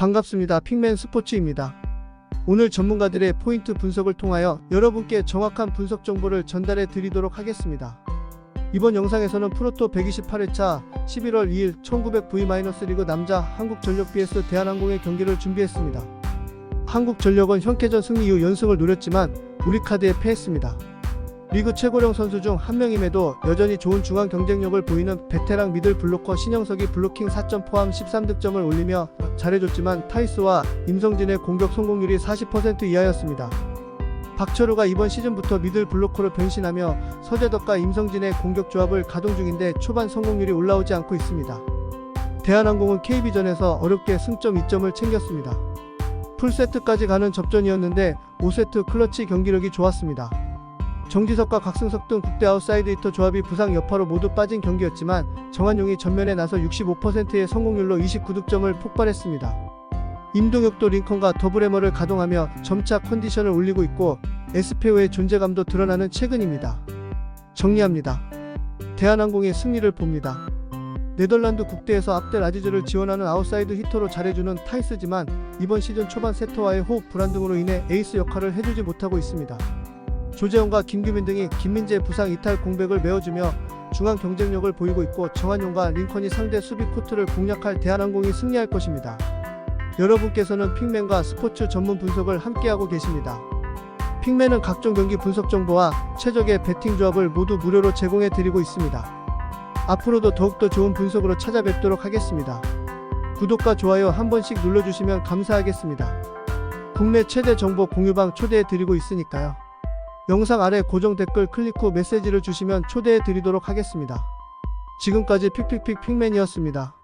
반갑습니다. 핑맨 스포츠입니다. 오늘 전문가들의 포인트 분석을 통하여 여러분께 정확한 분석 정보를 전달해 드리도록 하겠습니다. 이번 영상에서는 프로토 128회차 11월 2일 1900V- 남자 한국전력 vs 대한항공의 경기를 준비했습니다. 한국전력은 현캐전 승리 이후 연승을 노렸지만 우리카드에 패했습니다. 리그 최고령 선수 중 한 명임에도 여전히 좋은 중앙 경쟁력을 보이는 베테랑 미들 블로커 신영석이 블로킹 4점 포함 13득점을 올리며 잘해줬지만 타이스와 임성진의 공격 성공률이 40% 이하였습니다. 박철우가 이번 시즌부터 미들 블로커로 변신하며 서재덕과 임성진의 공격 조합을 가동 중인데 초반 성공률이 올라오지 않고 있습니다. 대한항공은 KB전에서 어렵게 승점 2점을 챙겼습니다. 풀세트까지 가는 접전이었는데 5세트 클러치 경기력이 좋았습니다. 정지석과 각승석 등 국대 아웃사이드 히터 조합이 부상 여파로 모두 빠진 경기였지만 정한용이 전면에 나서 65%의 성공률로 29득점을 폭발했습니다. 임동혁도 링컨과 더블해머를 가동하며 점차 컨디션을 올리고 있고 에스페오의 존재감도 드러나는 최근입니다. 정리합니다. 대한항공의 승리를 봅니다. 네덜란드 국대에서 압델 아지즈를 지원하는 아웃사이드 히터로 잘해주는 타이스지만 이번 시즌 초반 세터와의 호흡 불안 등으로 인해 에이스 역할을 해주지 못하고 있습니다. 조재원과 김규민 등이 김민재의 부상 이탈 공백을 메워주며 중앙 경쟁력을 보이고 있고 정한용과 링컨이 상대 수비 코트를 공략할 대한항공이 승리할 것입니다. 여러분께서는 핑맨과 스포츠 전문 분석을 함께하고 계십니다. 핑맨은 각종 경기 분석 정보와 최적의 배팅 조합을 모두 무료로 제공해 드리고 있습니다. 앞으로도 더욱더 좋은 분석으로 찾아뵙도록 하겠습니다. 구독과 좋아요 한 번씩 눌러주시면 감사하겠습니다. 국내 최대 정보 공유방 초대해 드리고 있으니까요. 영상 아래 고정 댓글 클릭 후 메시지를 주시면 초대해 드리도록 하겠습니다. 지금까지 픽픽픽 픽맨이었습니다.